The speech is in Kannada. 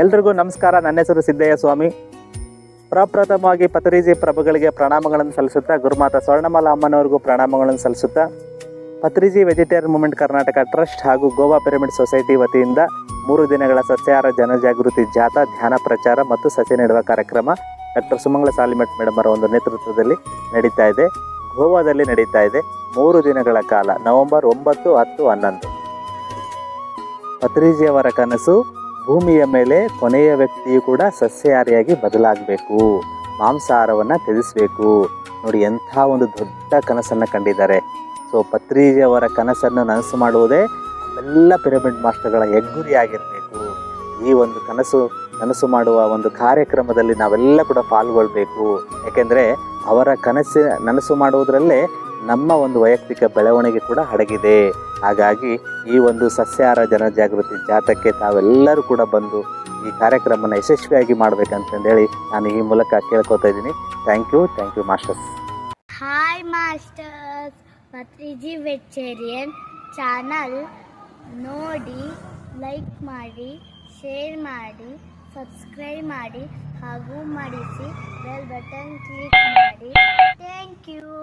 ಎಲ್ರಿಗೂ ನಮಸ್ಕಾರ. ನನ್ನ ಹೆಸರು ಸಿದ್ದಯ್ಯ ಸ್ವಾಮಿ. ಪ್ರಪ್ರಥಮವಾಗಿ ಪತ್ರಿಜಿ ಪ್ರಭುಗಳಿಗೆ ಪ್ರಣಾಮಗಳನ್ನು ಸಲ್ಲಿಸುತ್ತಾ, ಗುರುಮಾತ ಸ್ವರ್ಣಮಾಲ ಅಮ್ಮನವ್ರಿಗೂ ಪ್ರಣಾಮಗಳನ್ನು ಸಲ್ಲಿಸುತ್ತಾ, Patriji vegetarian movement Karnataka trust ಹಾಗೂ ಗೋವಾ ಪಿರಮಿಡ್ ಸೊಸೈಟಿ ವತಿಯಿಂದ ಮೂರು ದಿನಗಳ ಸಸ್ಯಾಹಾರ ಜನಜಾಗೃತಿ ಜಾಥಾ, ಧ್ಯಾನ ಪ್ರಚಾರ ಮತ್ತು ಸಸಿ ನೆಡುವ ಕಾರ್ಯಕ್ರಮ ಡಾಕ್ಟರ್ ಸುಮಂಗಳ ಸಾಲಿಮೆಟ್ ಮೇಡಮ್ ಅವರ ಒಂದು ನೇತೃತ್ವದಲ್ಲಿ ನಡೀತಾ ಇದೆ. ಗೋವಾದಲ್ಲಿ ನಡೀತಾ ಇದೆ. ಮೂರು ದಿನಗಳ ಕಾಲ, ನವೆಂಬರ್ ಒಂಬತ್ತು ಹತ್ತು ಹನ್ನೊಂದು. ಪತ್ರಿಜಿಯವರ ಕನಸು ಭೂಮಿಯ ಮೇಲೆ ಕೊನೆಯ ವ್ಯಕ್ತಿಯು ಕೂಡ ಸಸ್ಯಹಾರಿಯಾಗಿ ಬದಲಾಗಬೇಕು. ಮಾಂಸಾಹಾರವನ್ನು ತ್ಯಜಿಸಬೇಕು. ನೋಡಿ, ಎಂಥ ಒಂದು ದೊಡ್ಡ ಕನಸನ್ನು ಕಂಡಿದ್ದಾರೆ. ಸೊ ಪತ್ರಿಜಿಯವರ ಕನಸನ್ನು ನನಸು ಮಾಡುವುದೇ ಎಲ್ಲ ಪಿರಮಿಡ್ ಮಾಸ್ಟರ್ಗಳ ಹೆಗ್ಗುರಿಯಾಗಿರಬೇಕು. ಈ ಒಂದು ಕನಸು, ನನಸು ಮಾಡುವ ಒಂದು ಕಾರ್ಯಕ್ರಮದಲ್ಲಿ ನಾವೆಲ್ಲ ಕೂಡ ಪಾಲ್ಗೊಳ್ಬೇಕು. ಯಾಕೆಂದರೆ ಅವರ ಕನಸು ನನಸು ಮಾಡುವುದರಲ್ಲೇ ನಮ್ಮ ಒಂದು ವೈಯಕ್ತಿಕ ಬೆಳವಣಿಗೆ ಕೂಡ ಅಡಗಿದೆ ಹಾಗಾಗಿ ಈ ಒಂದು ಸಸ್ಯಾಹಾರ ಜನಜಾಗೃತಿ ಜಾಥಾಕ್ಕೆ ತಾವೆಲ್ಲರೂ ಕೂಡ ಬಂದು ಈ ಕಾರ್ಯಕ್ರಮನ ಯಶಸ್ವಿಯಾಗಿ ಮಾಡಬೇಕಂತಂದೇಳಿ ನಾನು ಈ ಮೂಲಕ ಕೇಳ್ಕೊತಾ ಇದ್ದೀನಿ. Thank you thank you masters hi masters Patriji vegetarian channel ನೋಡಿ ಲೈಕ್ ಮಾಡಿ ಶೇರ್ ಮಾಡಿ ಸಬ್ಸ್ಕ್ರೈಬ್ ಮಾಡಿ ಹಾಗೂ ಮಾಡಿಸಿ ಬೆಲ್ ಬಟನ್ ಕ್ಲಿಕ್ ಮಾಡಿ. Thank you